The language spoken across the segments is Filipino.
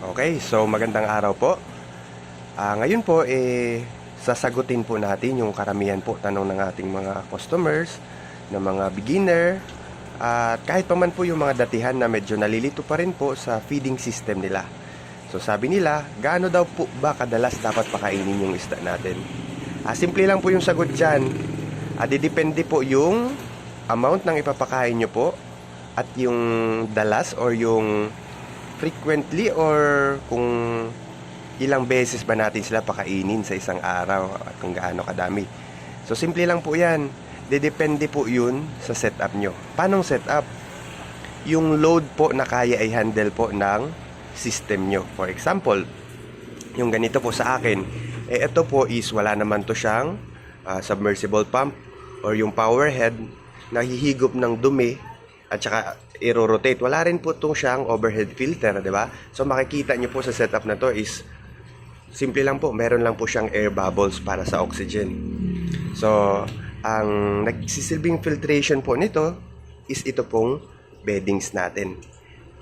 Okay, so magandang araw po. Ah, ngayon po, eh, sasagutin po natin yung karamihan po tanong ng ating mga customers, ng mga beginner, at kahit pa man po yung mga datihan na medyo nalilito pa rin po sa feeding system nila. So sabi nila, gaano daw po ba kadalas dapat pakainin yung isda natin? Ah, simple lang po yung sagot dyan. Ah, didepende po yung amount ng ipapakain nyo po at yung dalas or yung frequently or kung ilang beses ba natin sila pakainin sa isang araw at kung gaano kadami. So simple lang po 'yan. Dedepende po 'yun sa setup nyo. Paanong setup? Yung load po na kaya ay handle po ng system nyo. For example, yung ganito po sa akin, eh ito po is wala naman to siyang ah, submersible pump or yung power head na hihigop ng dumi at saka i-rotate. Wala rin po itong siyang overhead filter, di ba? So makikita nyo po sa setup na to is simple lang po, meron lang po siyang air bubbles para sa oxygen. So, ang nagsisilbing filtration po nito is ito pong beddings natin.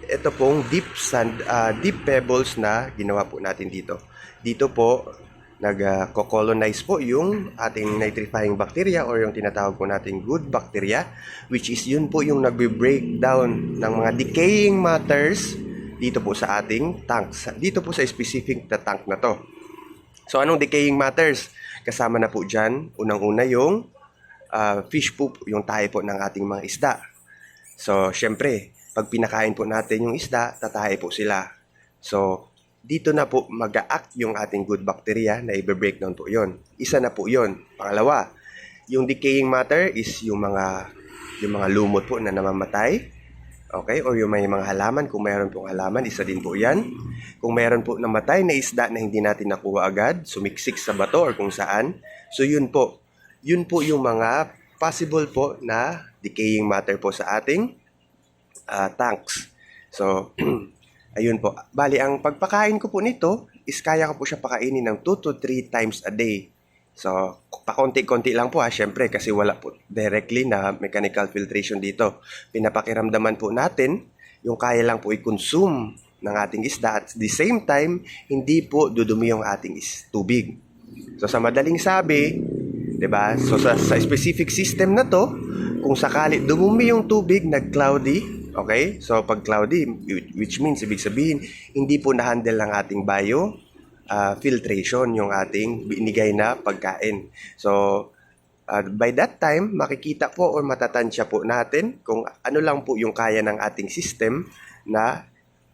Ito pong deep sand, ah, deep pebbles na ginawa po natin dito. Dito po nag-colonize po yung ating nitrifying bacteria or yung tinatawag po nating good bacteria which is yun po yung nagbe-break down ng mga decaying matters dito po sa ating tanks. Dito po sa specific na tank na to. So anong decaying matters? Kasama na po dyan, unang-una yung ah, fish poop, yung tayo po ng ating mga isda. So, syempre, pag pinakain po natin yung isda, tatahe po sila. So, dito na po mag-act yung ating good bacteria na i-breakdown po yon. Isa na po yon. Pangalawa, yung decaying matter is yung mga yung mga lumot po na namamatay. Okay? Or yung may mga halaman, kung mayroon pong halaman, isa din po yan. Kung mayroon po namatay na isda na hindi natin nakuha agad, sumiksik sa bato or kung saan, so yun po. Yun po yung mga possible po na decaying matter po sa ating ah, tanks. So, ayun po. Bali, ang pagpakain ko po nito is kaya ko po siya pakainin ng 2 to 3 times a day. So, pakonti-konti lang po ha, syempre, kasi wala po directly na mechanical filtration dito. Pinapakiramdaman po natin yung kaya lang po i-consume ng ating isda at the same time, hindi po dudumi yung ating is tubig. So, sa madaling sabi, 'di ba? So sa, sa specific system na 'to, kung sakali dumumi yung tubig, nag-cloudy, okay? So pag cloudy, which means ibig sabihin hindi po na-handle ng ating bio ah, filtration yung ating binigay na pagkain. So ah, by that time, makikita po or matatansya po natin kung ano lang po yung kaya ng ating system na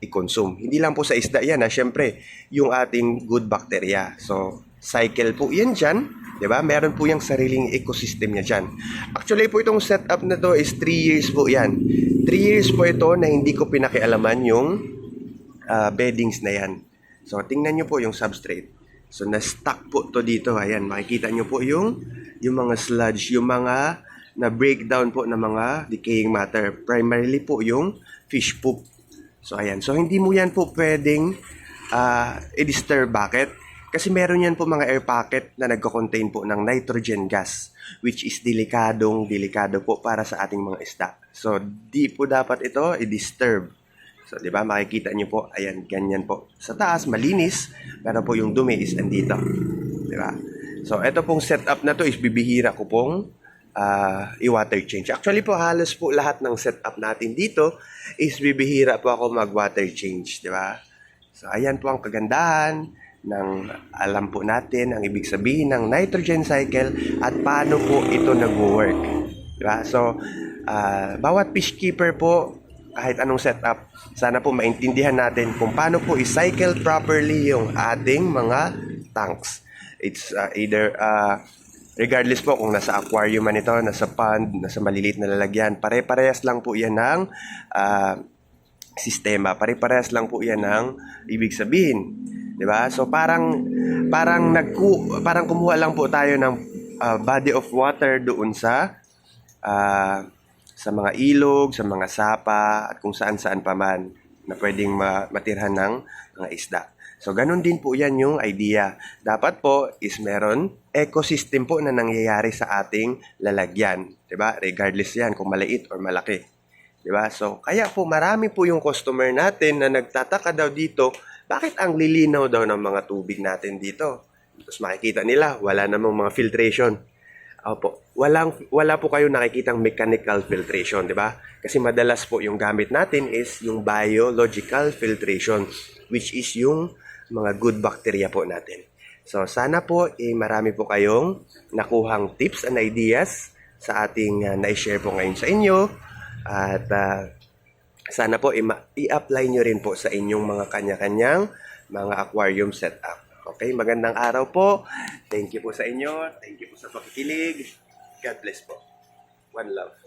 i-consume. Hindi lang po sa isda yan, ha? syempre, yung ating good bacteria. So, cycle po yan dyan, ba? Meron po yung sariling ecosystem niya dyan. Actually po itong setup na to is 3 years po yan. 3 years po ito na hindi ko pinakialaman yung ah, beddings na yan. So, tingnan nyo po yung substrate. So, na-stuck po to dito. Ayan, makikita nyo po yung, yung mga sludge, yung mga na breakdown po ng mga decaying matter. Primarily po yung fish poop. So, ayan. So, hindi mo yan po pwedeng ah, i-disturb. Bakit? Kasi meron yan po mga air pocket na nagko-contain po ng nitrogen gas which is delikadong delikado po para sa ating mga isda. So, di po dapat ito i-disturb. So, di ba, makikita nyo po, ayan, ganyan po. Sa taas, malinis, pero po yung dumi is andito. Di ba? So, ito pong setup na to is bibihira ko pong ah, i-water change. Actually po, halos po lahat ng setup natin dito is bibihira po ako mag-water change, di ba? So, ayan po ang kagandahan ng alam po natin ang ibig sabihin ng nitrogen cycle at paano po ito nag-work. Diba? So, ah, bawat fish keeper po, kahit anong setup, sana po maintindihan natin kung paano po i-cycle properly yung ating mga tanks. It's ah, either ah, regardless po kung nasa aquarium man ito, nasa pond, nasa maliliit na lalagyan, pare-parehas lang po yan ng ah, sistema. Pare-parehas lang po 'yan ng ibig sabihin. 'Di ba? So parang parang nagku parang kumuha lang po tayo ng ah, body of water doon sa ah, sa mga ilog, sa mga sapa at kung saan-saan pa man na pwedeng ma- matirhan ng mga isda. So ganun din po 'yan yung idea. Dapat po is meron ecosystem po na nangyayari sa ating lalagyan, 'di ba? Regardless 'yan kung maliit or malaki. 'Di ba? So, kaya po marami po yung customer natin na nagtataka daw dito bakit ang lilinaw daw ng mga tubig natin dito? Tapos makikita nila, wala namang mga filtration. Opo, walang, wala po kayo nakikitang mechanical filtration, di ba? Kasi madalas po yung gamit natin is yung biological filtration, which is yung mga good bacteria po natin. So, sana po eh, marami po kayong nakuhang tips and ideas sa ating uh, na-share po ngayon sa inyo. At ah, sana po i-apply nyo rin po sa inyong mga kanya-kanyang mga aquarium setup. Okay, magandang araw po. Thank you po sa inyo. Thank you po sa pakikilig. God bless po. One love.